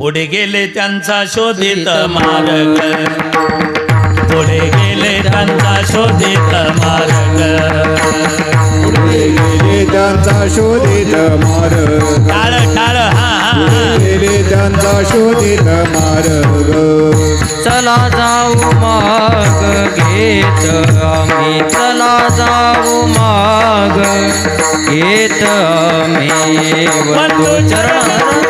पुढे गेले त्यांचा शोधित मार्ग. पुढे गेले त्यांचा शोधित मार्ग. गेले त्यांचा शोधित मार्ग. टाळ टाळ हा हा हा. गेले त्यांचा शोधित मार्ग. चला जाऊ माग घेत आम्ही. चला जाऊ माग घेत आम्ही. वंदू चरण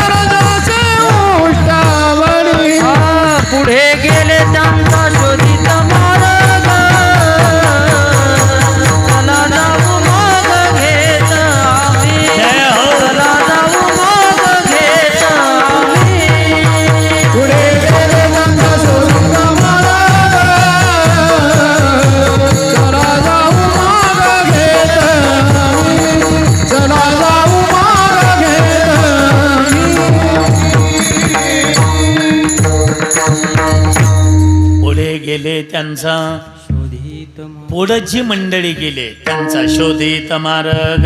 त्यांचा. शोधित पुढं जी मंडळी गेले त्यांचा शोधित मार्ग.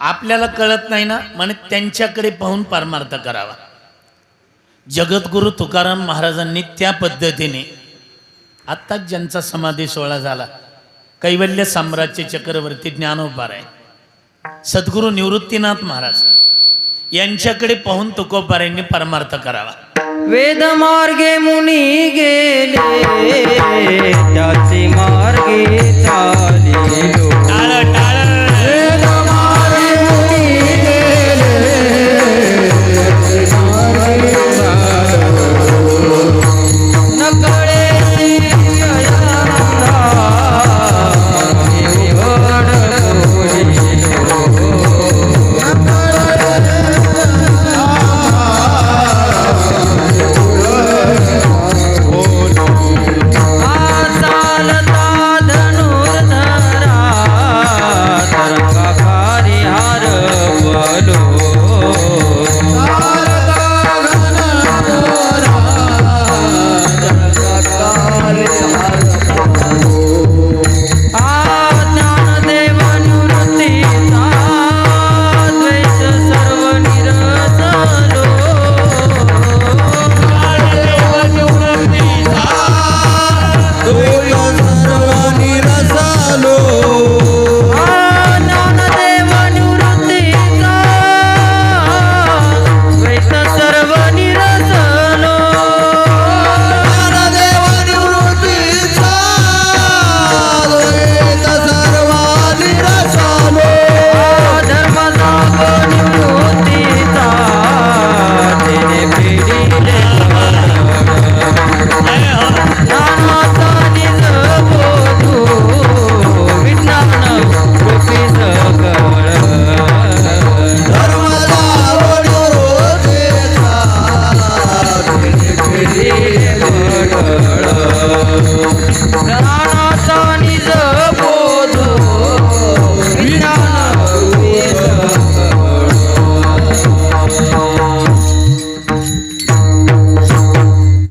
आपल्याला कळत नाही ना म्हणे त्यांच्याकडे पाहून परमार्थ करावा. जगद्गुरु तुकाराम महाराजांनी त्या पद्धतीने आत्ताच ज्यांचा समाधी सोहळा झाला कैवल्य साम्राज्य चक्रवर्ती ज्ञानोपार आहे सद्गुरू निवृत्तीनाथ महाराज यांच्याकडे पाहून तुकोबारांनी परमार्थ करावा. वेद मार्गे मुनी गेले. त्याची मा